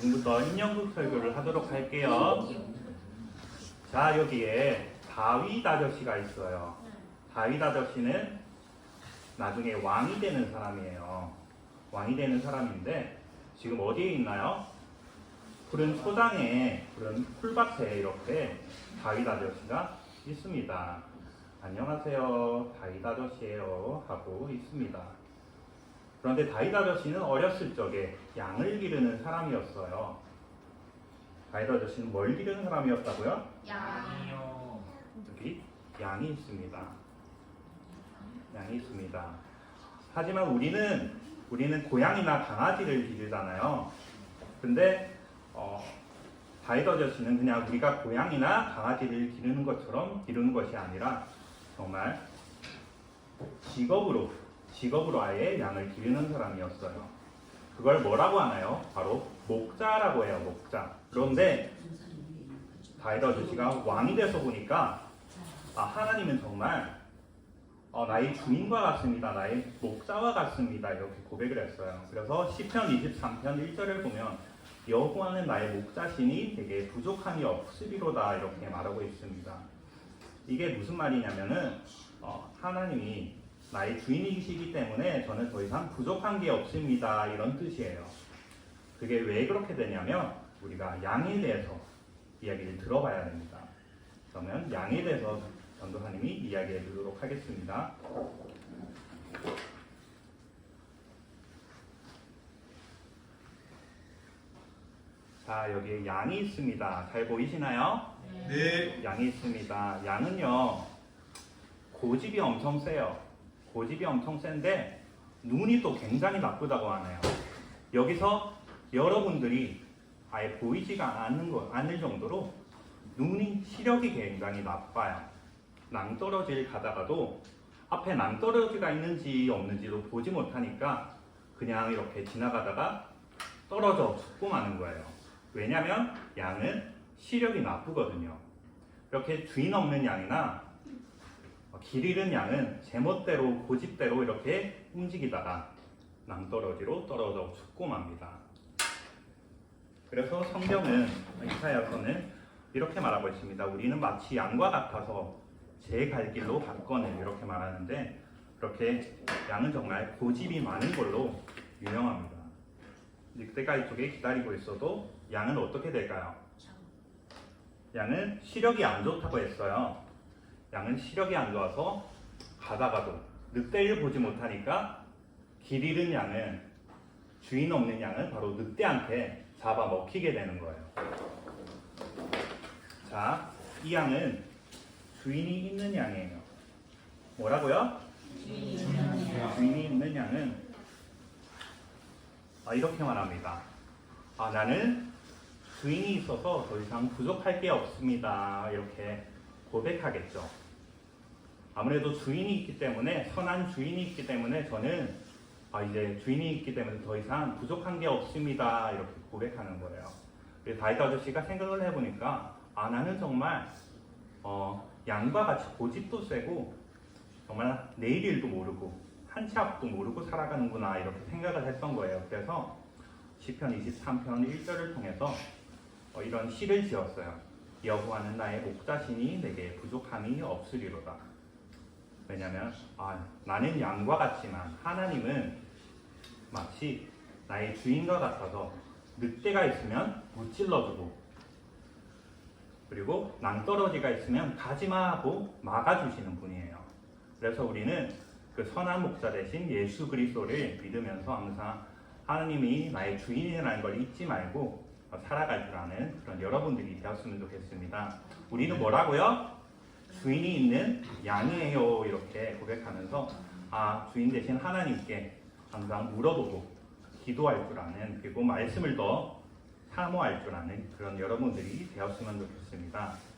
지금부터 인형극 설교를 하도록 할게요. 자, 여기에 다윗 아저씨가 있어요. 다윗 아저씨는 나중에 왕이 되는 사람이에요. 왕이 되는 사람인데 지금 어디에 있나요? 푸른 초장에 푸른 풀밭에 이렇게 다윗 아저씨가 있습니다. 안녕하세요. 다윗 아저씨예요. 하고 있습니다. 그런데 다윗 아저씨는 어렸을 적에 양을 기르는 사람이었어요. 다윗 아저씨는 뭘 기르는 사람이었다고요? 아니요. 여기 양이 있습니다. 양이 있습니다. 하지만 우리는 우리는 고양이나 강아지를 기르잖아요. 근데 어, 다윗 아저씨는 그냥 우리가 고양이나 강아지를 기르는 것처럼 기르는 것이 아니라 정말 직업으로 직업으로 아예 양을 기르는 사람이었어요. 그걸 뭐라고 하나요? 바로 목자라고 해요. 목자. 그런데 다윗 아저씨가 왕이 돼서 보니까 아, 하나님은 정말 어, 나의 주인과 같습니다. 나의 목자와 같습니다. 이렇게 고백을 했어요. 그래서 시편 23편 1절을 보면 여호와는 나의 목자시니 되게 부족함이 없으리로다 이렇게 말하고 있습니다. 이게 무슨 말이냐면은 어, 하나님이 나의 주인이시기 때문에 저는 더 이상 부족한 게 없습니다. 이런 뜻이에요. 그게 왜 그렇게 되냐면 우리가 양에 대해서 이야기를 들어봐야 됩니다. 그러면 양에 대해서 전도사님이 이야기해 드리도록 하겠습니다. 자, 여기에 양이 있습니다. 잘 보이시나요? 네. 양이 있습니다. 양은요, 고집이 엄청 세요. 고집이 엄청 센데, 눈이 또 굉장히 나쁘다고 하네요. 여기서 여러분들이 아예 보이지가 않는 거, 않을 정도로 눈이 시력이 굉장히 나빠요. 낭떠러지를 가다가도 앞에 낭떠러지가 있는지 없는지도 보지 못하니까 그냥 이렇게 지나가다가 떨어져 죽고 마는 거예요. 왜냐면 양은 시력이 나쁘거든요. 이렇게 주인 없는 양이나 길 잃은 양은 제멋대로 고집대로 이렇게 움직이다가 낭떠러지로 떨어져 죽고 맙니다. 그래서 성경은 이사야서는 이렇게 말하고 있습니다. 우리는 마치 양과 같아서 제 갈 길로 갔거늘 이렇게 말하는데 그렇게 양은 정말 고집이 많은 걸로 유명합니다. 늑대가 이쪽에 기다리고 있어도 양은 어떻게 될까요? 양은 시력이 안 좋다고 했어요. 양은 시력이 안 좋아서 가다가도 늑대를 보지 못하니까 길 잃은 양은 주인 없는 양은 바로 늑대한테 잡아 먹히게 되는 거예요. 자, 이 양은 주인이 있는 양이에요. 뭐라고요? 주인이 있는 양은 아, 이렇게 말합니다. 아, 나는 주인이 있어서 더 이상 부족할 게 없습니다. 이렇게 고백하겠죠. 아무래도 주인이 있기 때문에 선한 주인이 있기 때문에 저는 아, 이제 주인이 있기 때문에 더 이상 부족한 게 없습니다. 이렇게 고백하는 거예요. 다윗 아저씨가 생각을 해보니까 아 나는 정말 어, 양과 같이 고집도 세고 정말 내일 일도 모르고 한 치 앞도 모르고 살아가는구나 이렇게 생각을 했던 거예요. 그래서 시편 23편 1절을 통해서 어, 이런 시를 지었어요. 여호와는 나의 목자시니 내게 부족함이 없으리로다. 왜냐하면 아, 나는 양과 같지만 하나님은 마치 나의 주인과 같아서 늑대가 있으면 무찔러주고 그리고 낭떠러지가 있으면 가지마 하고 막아주시는 분이에요. 그래서 우리는 그 선한 목자 대신 예수 그리스도를 믿으면서 항상 하나님이 나의 주인이라는 걸 잊지 말고 살아갈 줄 아는 그런 여러분들이 되었으면 좋겠습니다. 우리는 뭐라고요? 주인이 있는 양이에요. 이렇게 고백하면서 아 주인 대신 하나님께 항상 물어보고 기도할 줄 아는 그리고 말씀을 더 사모할 줄 아는 그런 여러분들이 되었으면 좋겠습니다.